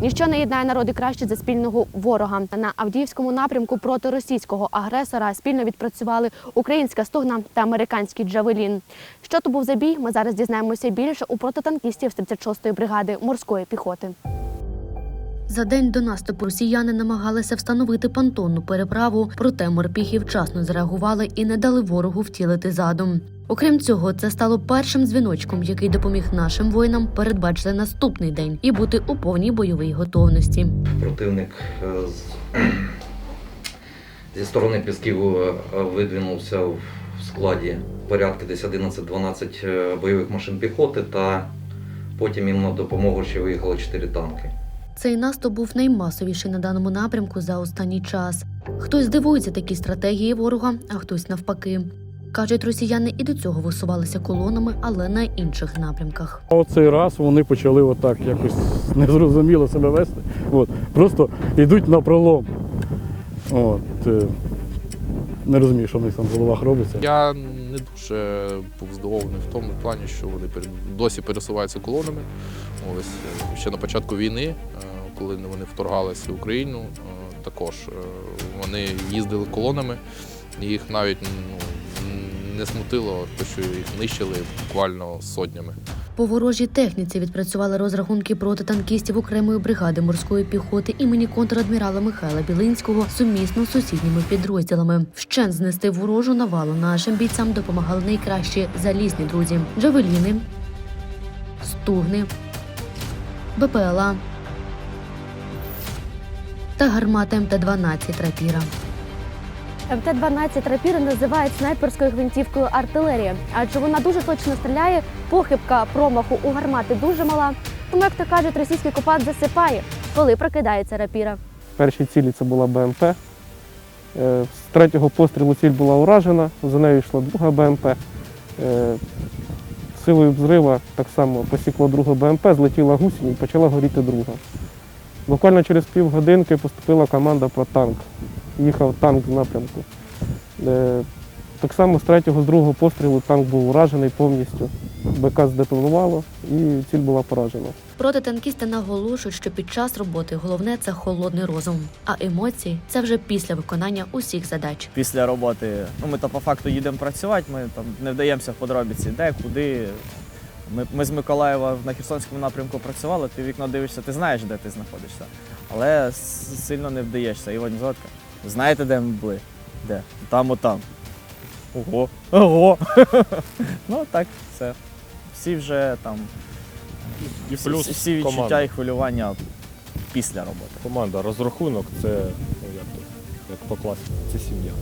Ніщо не єднає народи краще за спільного ворога. На Авдіївському напрямку проти російського агресора спільно відпрацювали українська стогна та американський джавелін. Що то був за бій? Ми зараз дізнаємося більше у протитанкістів 36-ї бригади морської піхоти. За день до наступу росіяни намагалися встановити понтонну переправу, проте морпіхи вчасно зреагували і не дали ворогу втілити задум. Окрім цього, це стало першим дзвіночком, який допоміг нашим воїнам передбачити наступний день і бути у повній бойовій готовності. Противник е, зі сторони Пісків е, видвинувся в складі порядки десь 11-12 е, бойових машин піхоти, та потім їм на допомогу ще виїхало 4 танки. Цей наступ був наймасовіший на даному напрямку за останній час. Хтось дивується такій стратегії ворога, а хтось навпаки. Кажуть, росіяни і до цього висувалися колонами, але на інших напрямках. Оцей раз вони почали отак якось незрозуміло себе вести. От. Просто йдуть на пролом. От. е, Не розумію, що в них там в головах робиться. Я не дуже був здивований в тому плані, що вони досі пересуваються колонами. Ось е, ще на початку війни, е, коли вони вторгалися в Україну, е, також вони їздили колонами, їх навіть ну, не смутило, що їх нищили буквально сотнями. По ворожій техніці відпрацювали розрахунки протитанкістів окремої бригади морської піхоти імені контрадмірала Михайла Білинського сумісно з сусідніми підрозділами. Вщент знести ворожу навалу нашим бійцям допомагали найкращі залізні друзі: джавеліни, стугни, БПЛА та гармати МТ-12 рапіра. МТ-12 рапіри називають снайперською гвинтівкою артилерії, адже вона дуже точно стріляє, похибка промаху у гармати дуже мала. Тому, як то кажуть, російський копат засипає, коли прокидається рапіра. першій цілі це була БМП. Е, З третього пострілу ціль була уражена, за нею йшла друга БМП. Е, Силою взрива так само посікло другу БМП, злетіла гусінь і почала горіти друга. Буквально через півгодинки поступила команда про танк. Їхав танк з напрямку. Е, Так само з третього, з другого пострілу танк був уражений повністю. БК здетонувало і ціль була поражена. Протитанкісти наголошують, що під час роботи головне це холодний розум, а емоції це вже після виконання усіх задач. після роботи. Ну, ми то по факту їдемо працювати, ми там не вдаємося в подробиці, де, куди. Ми, ми з Миколаєва на Херсонському напрямку працювали, ти в вікно дивишся, ти знаєш, де ти знаходишся. Але сильно не вдаєшся. Іван Зотка. Знаєте, де ми були? Де? Там, отам. Ого. Ого. ну так, все. Всі вже там. І плюс всі відчуття команда. і хвилювання після роботи. Команда, розрахунок це ну, як, то, як по класі, це сім'я.